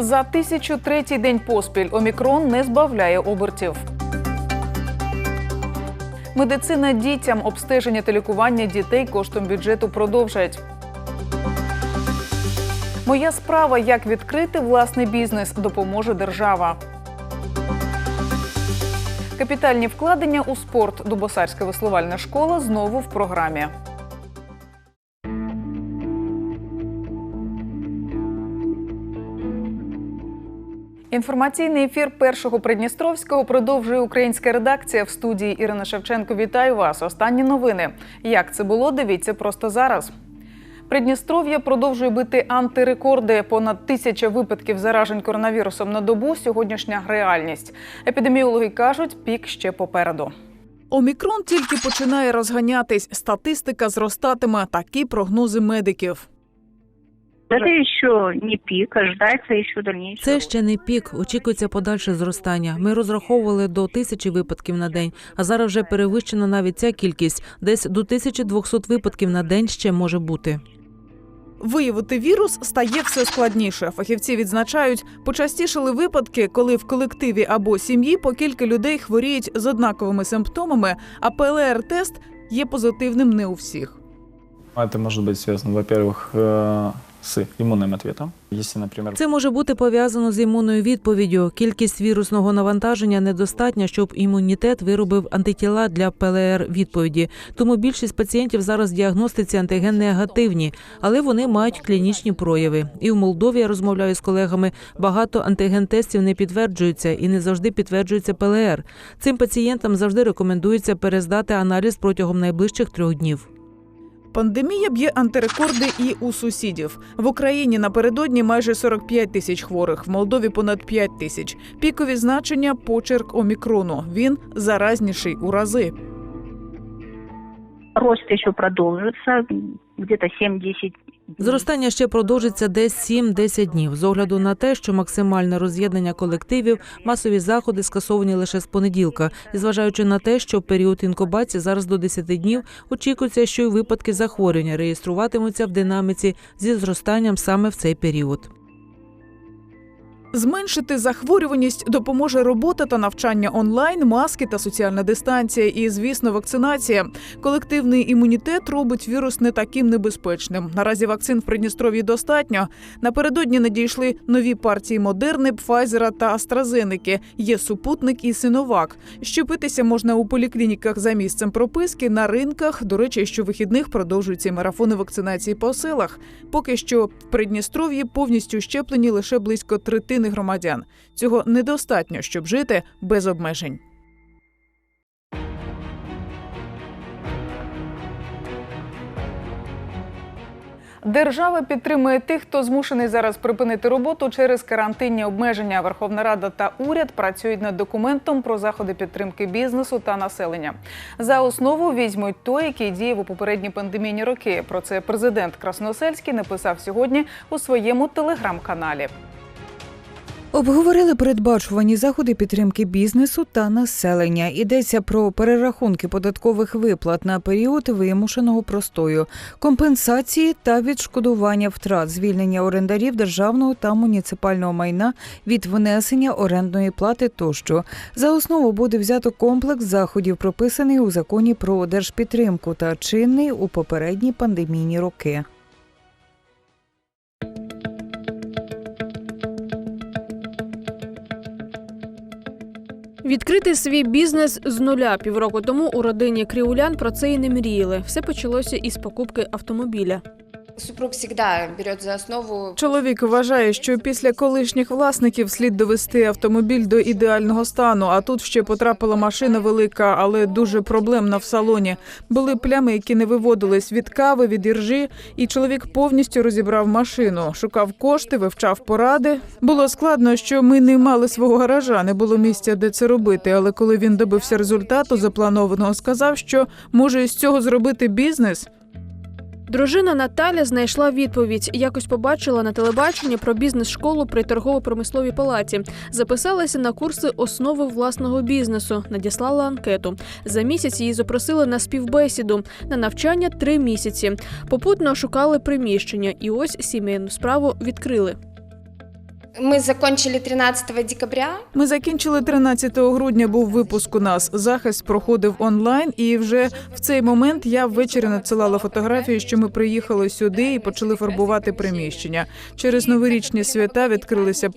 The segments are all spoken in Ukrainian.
За 1003 день поспіль омікрон не збавляє обертів. Медицина дітям, обстеження та лікування дітей коштом бюджету продовжать. Моя справа, як відкрити власний бізнес, допоможе держава. Капітальні вкладення у спорт. Дубосарська веслувальна школа знову в програмі. Інформаційний ефір першого Придністровського продовжує українська редакція в студії Ірина Шевченко. Вітаю вас. Останні новини. Як це було? Дивіться просто зараз. Придністров'я продовжує бити антирекорди. Понад тисяча випадків заражень коронавірусом на добу. Сьогоднішня реальність. Епідеміологи кажуть, пік ще попереду. Омікрон тільки починає розганятись. Статистика зростатиме. Такі прогнози медиків. Это еще не пик, ожидается еще дальнейший Це рост. ще не пік. Очікується подальше зростання. Ми розраховували до тисячі випадків на день, а зараз вже перевищена навіть ця кількість. Десь до 1200 випадків на день ще може бути. Виявити вірус стає все складніше. Фахівці відзначають, почастішали випадки, коли в колективі або сім'ї по кілька людей хворіють з однаковими симптомами, а ПЛР-тест є позитивним не у всіх. Это может быть связано, во-первых, с иммунным ответом. Если, например, Це може бути пов'язано з імунною відповіддю. Кількість вірусного навантаження недостатня, щоб імунітет виробив антитіла для ПЛР відповіді. Тому більшість пацієнтів зараз в діагностиці антиген негативні, але вони мають клінічні прояви. І в Молдові я розмовляю з колегами. Багато антиген-тестів не підтверджуються і не завжди підтверджується ПЛР. Цим пацієнтам завжди рекомендується перездати аналіз протягом найближчих трьох днів. Пандемія б'є антирекорди і у сусідів. В Україні напередодні майже 45 тисяч хворих, в Молдові понад 5 тисяч. Пікові значення почерк омікрону. Він заразніший у рази. Рост еще продолжится, где-то 7-10 дней. Зростання ще продовжиться десь 7-10 днів з огляду на те, що максимальне роз'єднання колективів, масові заходи скасовані лише з понеділка, і зважаючи на те, що період інкубації зараз до 10 днів, очікується, що й випадки захворювання реєструватимуться в динаміці зі зростанням саме в цей період. Зменшити захворюваність допоможе робота та навчання онлайн, маски та соціальна дистанція. І, звісно, вакцинація. Колективний імунітет робить вірус не таким небезпечним. Наразі вакцин в Придністров'ї достатньо. Напередодні надійшли нові партії Модерни, Пфайзера та Астразеники. Є супутник і синовак. Щепитися можна у поліклініках за місцем прописки, на ринках. До речі, щовихідних продовжуються марафони вакцинації по селах. Поки що в Придністров'ї повністю щеплені лише близько третини громадян. Цього недостатньо, щоб жити без обмежень. Держава підтримує тих, хто змушений зараз припинити роботу через карантинні обмеження. Верховна Рада та уряд працюють над документом про заходи підтримки бізнесу та населення. За основу візьмуть той, який діяв у попередні пандемійні роки. Про це президент Красносельський написав сьогодні у своєму телеграм-каналі. Обговорили передбачувані заходи підтримки бізнесу та населення. Йдеться про перерахунки податкових виплат на період вимушеного простою, компенсації та відшкодування втрат, звільнення орендарів державного та муніципального майна від внесення орендної плати тощо. За основу буде взято комплекс заходів, прописаний у законі про держпідтримку та чинний у попередні пандемійні роки. Відкрити свій бізнес з нуля півроку тому у родині Кріулян про це і не мріяли. Все почалося із покупки автомобіля. Супруг всегда берет за основу Чоловік вважає, що після колишніх власників слід довести автомобіль до ідеального стану. А тут ще потрапила машина велика, але дуже проблемна в салоні. Були плями, які не виводились від кави, від іржі, і чоловік повністю розібрав машину, шукав кошти, вивчав поради. Було складно, що ми не мали свого гаража, не було місця, де це робити. Але коли він добився результату запланованого, сказав, що може із цього зробити бізнес. Дружина Наталя знайшла відповідь. Якось побачила на телебаченні про бізнес-школу при торгово-промисловій палаті. Записалася на курси основи власного бізнесу. Надіслала анкету. За місяць її запросили на співбесіду. На навчання три місяці. Попутно шукали приміщення, і ось сімейну справу відкрили. Мы закончили 13 декабря. Ми закінчили 13 грудня. Був випуск у нас. Захист проходив онлайн, і вже в цей момент я ввечері надсилала фотографії, що ми приїхали сюди і почали фарбувати приміщення. Через новорічні свята відкрилися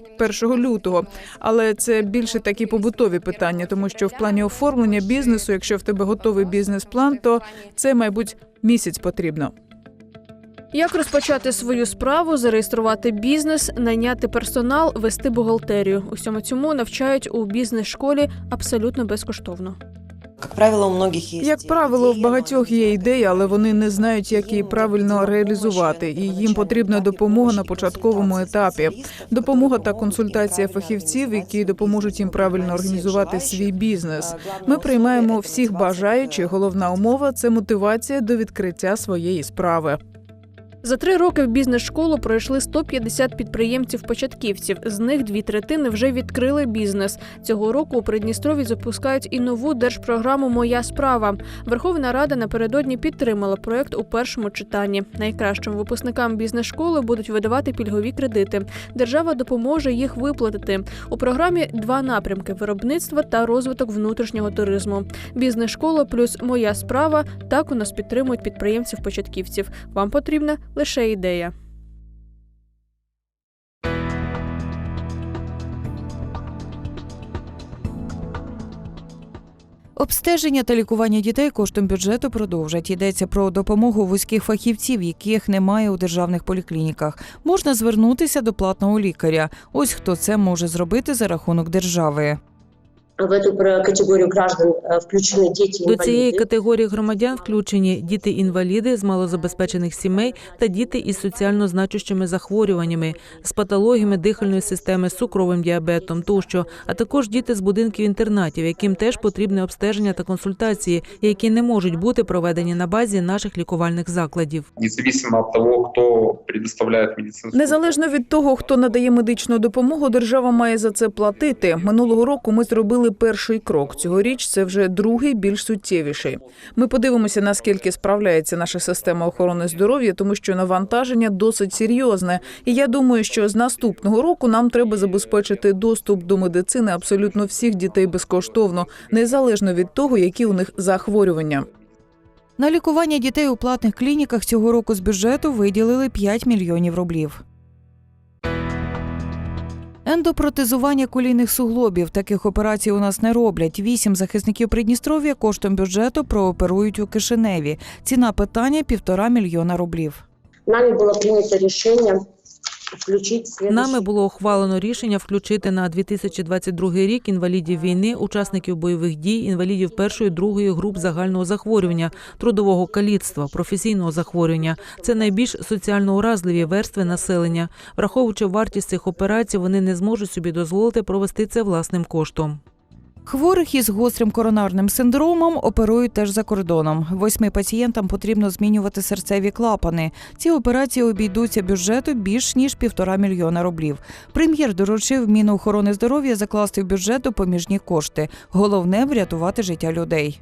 1 лютого. Але це більше такі побутові питання, тому що в плані оформлення бізнесу, якщо в тебе готовий бізнес-план, то це, мабуть, місяць потрібно. Як розпочати свою справу, зареєструвати бізнес, найняти персонал, вести бухгалтерію? Усьому цьому навчають у бізнес-школі абсолютно безкоштовно. Как правило, у Як правило, в багатьох є ідея, але вони не знають, як її правильно реалізувати, і їм потрібна допомога на початковому етапі. Допомога та консультація фахівців, які допоможуть їм правильно організувати свій бізнес. Ми приймаємо всіх бажаючих. Головна умова це мотивація до відкриття своєї справи. За три роки в бізнес-школу пройшли 150 підприємців-початківців. З них дві третини вже відкрили бізнес. Цього року у Придністрові запускають і нову держпрограму Моя справа. Верховна Рада напередодні підтримала проект у першому читанні. Найкращим випускникам бізнес-школи будуть видавати пільгові кредити. Держава допоможе їх виплатити. У програмі два напрямки: виробництво та розвиток внутрішнього туризму. Бізнес-школа плюс моя справа так у нас підтримують підприємців-початківців. Вам потрібна лише ідея. Обстеження та лікування дітей коштом бюджету продовжать. Йдеться про допомогу вузьких фахівців, яких немає у державних поліклініках. Можна звернутися до платного лікаря. Ось хто це може зробити за рахунок держави В эту про- категорию граждан э, включены дети До цієї инвалиды. категорії громадян включені діти-інваліди з малозабезпечених сімей та діти із соціально значущими захворюваннями, з патологіями дихальної системи, з цукровим діабетом тощо, а також діти з будинків інтернатів, яким теж потрібне обстеження та консультації, які не можуть бути проведені на базі наших лікувальних закладів. независимо от того, кто предоставляет медицинскую Незалежно від того, хто надає медичну допомогу, держава має за це платити. Минулого року ми зробили перший крок. Цьогоріч це вже другий, більш суттєвіший. Ми подивимося, наскільки справляється наша система охорони здоров'я, тому що навантаження досить серйозне. І я думаю, що з наступного року нам треба забезпечити доступ до медицини абсолютно всіх дітей безкоштовно, незалежно від того, які у них захворювання. На лікування дітей у платних клініках цього року з бюджету виділили 5 мільйонів рублів. Ендопротезування колійних суглобів. Таких операцій у нас не роблять. Вісім захисників Придністров'я коштом бюджету прооперують у Кишиневі. Ціна питання півтора мільйона рублів. Нами було прийнято решение следующий Нами було ухвалено рішення включити на 2022 рік інвалідів війни, учасників бойових дій, інвалідів першої другої груп загального захворювання, трудового каліцтва, професійного захворювання. Це найбільш соціально уразливі верстви населення. Враховуючи вартість цих операцій, вони не зможуть собі дозволити провести це власним коштом. Хворих із гострим коронарним синдромом оперують теж за кордоном. Восьми пацієнтам потрібно змінювати серцеві клапани. Ці операції обійдуться бюджету більш ніж півтора мільйона рублів. Прем'єр доручив Мінохорони здоров'я закласти в бюджет допоміжні кошти. Головне врятувати життя людей.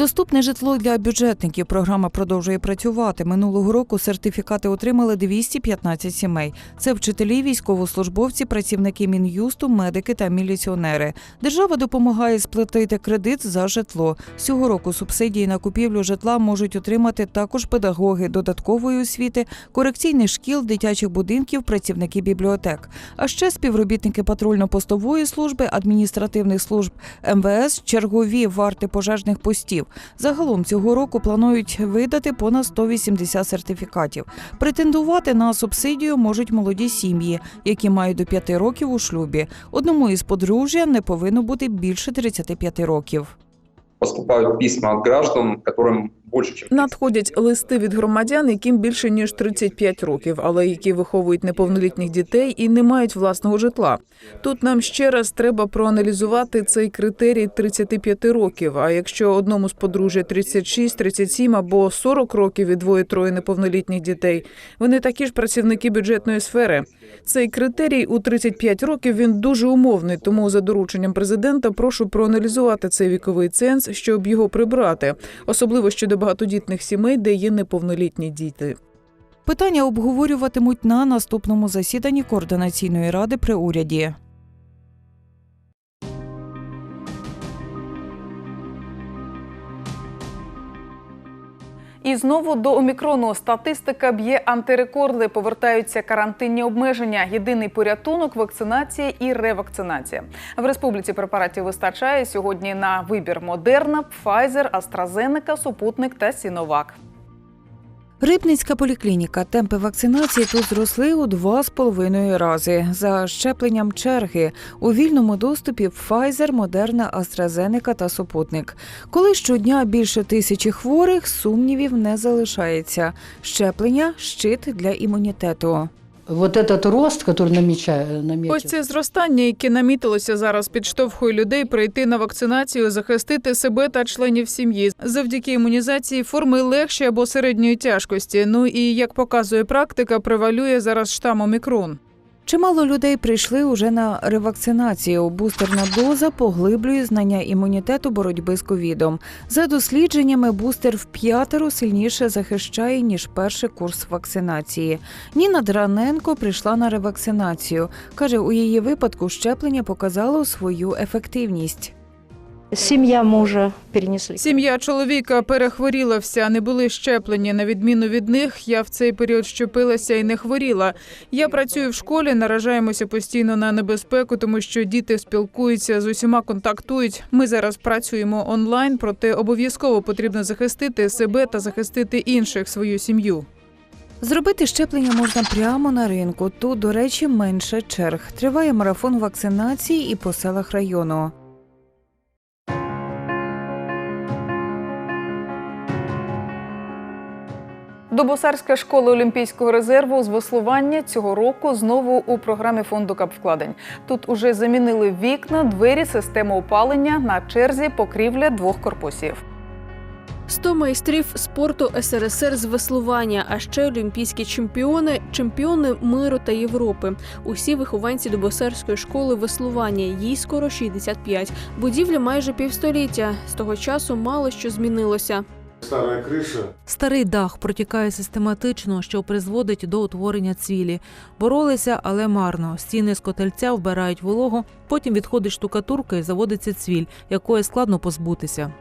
Доступне житло для бюджетників. Програма продовжує працювати. Минулого року сертифікати отримали 215 сімей. Це вчителі, військовослужбовці, працівники мін'юсту, медики та міліціонери. Держава допомагає сплатити кредит за житло. Цього року субсидії на купівлю житла можуть отримати також педагоги додаткової освіти, корекційних шкіл, дитячих будинків, працівники бібліотек. А ще співробітники патрульно-постової служби, адміністративних служб МВС, чергові варти пожежних постів. Загалом цього року планують видати понад 180 сертифікатів. Претендувати на субсидію можуть молоді сім'ї, які мають до 5 років у шлюбі. Одному із подружжя не повинно бути більше 35 років. Поступают письма от граждан, больше, чем 30 Надходять листи від громадян, яким більше ніж 35 років, але які виховують неповнолітніх дітей і не мають власного житла. Тут нам ще раз треба проаналізувати цей критерій 35 років. А якщо одному з подружжя 36, 37 або 40 років і двоє-троє неповнолітніх дітей, вони такі ж працівники бюджетної сфери. Цей критерій у 35 років він дуже умовний. Тому за дорученням президента прошу проаналізувати цей віковий ценз, щоб його прибрати, особливо щодо багатодітних сімей, де є неповнолітні діти. Питання обговорюватимуть на наступному засіданні координаційної ради при уряді. І знову до омікрону статистика б'є антирекорди. Повертаються карантинні обмеження. Єдиний порятунок вакцинація і ревакцинація. В республіці препаратів вистачає сьогодні на вибір Модерна, Pfizer, AstraZeneca, Супутник та Сіновак. Рибницька поліклініка. Темпи вакцинації тут зросли у два з половиною рази. За щепленням черги у вільному доступі Pfizer, Moderna, AstraZeneca та Супутник. Коли щодня більше тисячі хворих, сумнівів не залишається. Щеплення щит для імунітету. Вот этот рост, который наметил, Ось це зростання, яке намітилося зараз, підштовхує людей прийти на вакцинацію, захистити себе та членів сім'ї. Завдяки імунізації форми легші або середньої тяжкості. Ну і як показує практика, превалює зараз штам омікрон. Чимало людей прийшли уже на ревакцинацію. Бустерна доза поглиблює знання імунітету боротьби з ковідом. За дослідженнями, бустер в п'ятеро сильніше захищає ніж перший курс вакцинації. Ніна Драненко прийшла на ревакцинацію. каже, у її випадку щеплення показало свою ефективність. Сім'я мужа перенесли. Сім'я чоловіка перехворіла вся, не були щеплені. На відміну від них, я в цей період щепилася і не хворіла. Я працюю в школі, наражаємося постійно на небезпеку, тому що діти спілкуються з усіма контактують. Ми зараз працюємо онлайн, проте обов'язково потрібно захистити себе та захистити інших свою сім'ю. Зробити щеплення можна прямо на ринку. Тут, до речі, менше черг. Триває марафон вакцинації і по селах району. Добосарська школа Олімпійського резерву з веслування цього року знову у програмі фонду капвкладень. Тут уже замінили вікна, двері, систему опалення на черзі покрівля двох корпусів. 100 майстрів спорту СРСР з веслування, а ще олімпійські чемпіони, чемпіони миру та Європи. Усі вихованці Дубосарської школи веслування. Їй скоро 65. Будівля майже півстоліття. З того часу мало що змінилося. Старая криша. Старий дах протікає систематично, що призводить до утворення цвілі. Боролися, але марно. Стіни з котельця вбирають вологу, потім відходить штукатурка і заводиться цвіль, якої складно позбутися.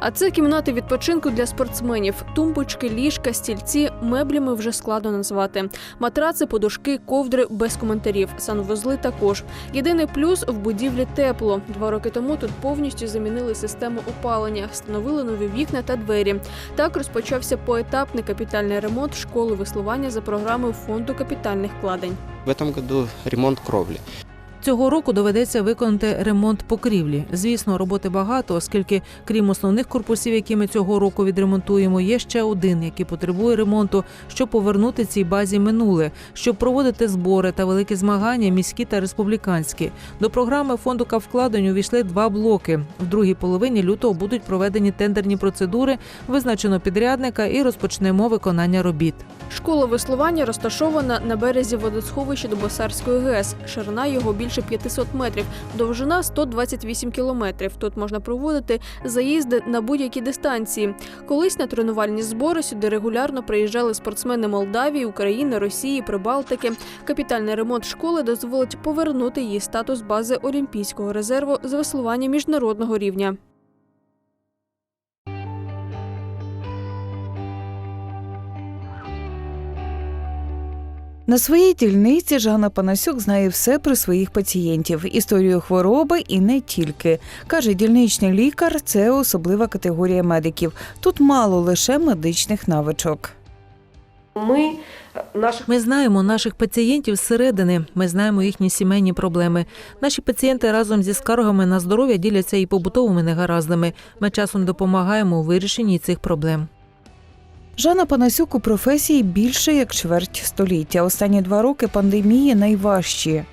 А це кімнати відпочинку для спортсменів. Тумбочки, ліжка, стільці, меблями вже складно назвати. Матраци, подушки, ковдри без коментарів. Санвузли також. Єдиний плюс в будівлі тепло. Два роки тому тут повністю замінили систему опалення, встановили нові вікна та двері. Так розпочався поетапний капітальний ремонт школи веслування за програмою фонду капітальних вкладень. В этом году ремонт кровли. Цього року доведеться виконати ремонт покрівлі. Звісно, роботи багато, оскільки крім основних корпусів, які ми цього року відремонтуємо, є ще один, який потребує ремонту, щоб повернути цій базі минуле, щоб проводити збори та великі змагання, міські та республіканські. До програми фонду кавкладень увійшли два блоки. В другій половині лютого будуть проведені тендерні процедури, визначено підрядника і розпочнемо виконання робіт. Школа веслування розташована на березі водосховища Дубосарської ГЕС. Ширина його більше 500 метрів, довжина 128 кілометрів. Тут можна проводити заїзди на будь-які дистанції. Колись на тренувальні збори сюди регулярно приїжджали спортсмени Молдавії, України, Росії, Прибалтики. Капітальний ремонт школи дозволить повернути її статус бази Олімпійського резерву з веслування міжнародного рівня. На своїй дільниці Жанна Панасюк знає все про своїх пацієнтів, історію хвороби і не тільки. Каже, дільничний лікар це особлива категорія медиків. Тут мало лише медичних навичок. Ми наших Ми знаємо наших пацієнтів зсередини. Ми знаємо їхні сімейні проблеми. Наші пацієнти разом зі скаргами на здоров'я діляться і побутовими негараздами. Ми часом допомагаємо у вирішенні цих проблем. Жанна Панасюк у професії більше як чверть століття. Останні два роки пандемії найважчі.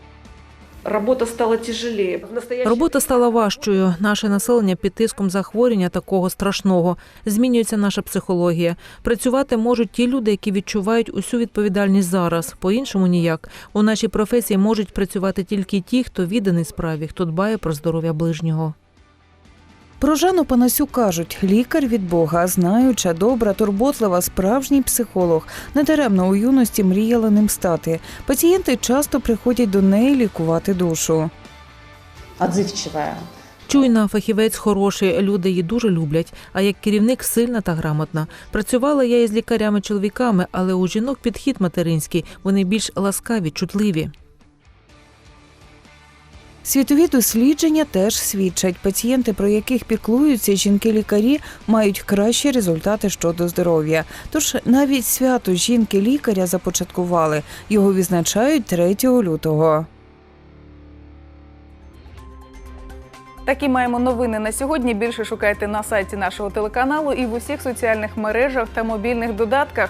робота стала тяжелее. Робота стала важчою. Наше населення під тиском захворювання такого страшного. Змінюється наша психологія. Працювати можуть ті люди, які відчувають усю відповідальність зараз. По-іншому ніяк. У нашій професії можуть працювати тільки ті, хто відданий справі, хто дбає про здоров'я ближнього. Про Жанну Панасю кажуть, лікар від Бога, знаюча, добра, турботлива, справжній психолог. Недаремно у юності мріяла ним стати. Пацієнти часто приходять до неї лікувати душу. Отзывчивая. Чуйна, фахівець хороший, люди її дуже люблять. А як керівник сильна та грамотна. Працювала я із лікарями-чоловіками, але у жінок підхід материнський. Вони більш ласкаві, чутливі. Світові дослідження теж свідчать, пацієнти, про яких піклуються жінки-лікарі, мають кращі результати щодо здоров'я. Тож навіть свято жінки-лікаря започаткували. Його відзначають 3 лютого. Такі маємо новини на сьогодні. Більше шукайте на сайті нашого телеканалу і в усіх соціальних мережах та мобільних додатках.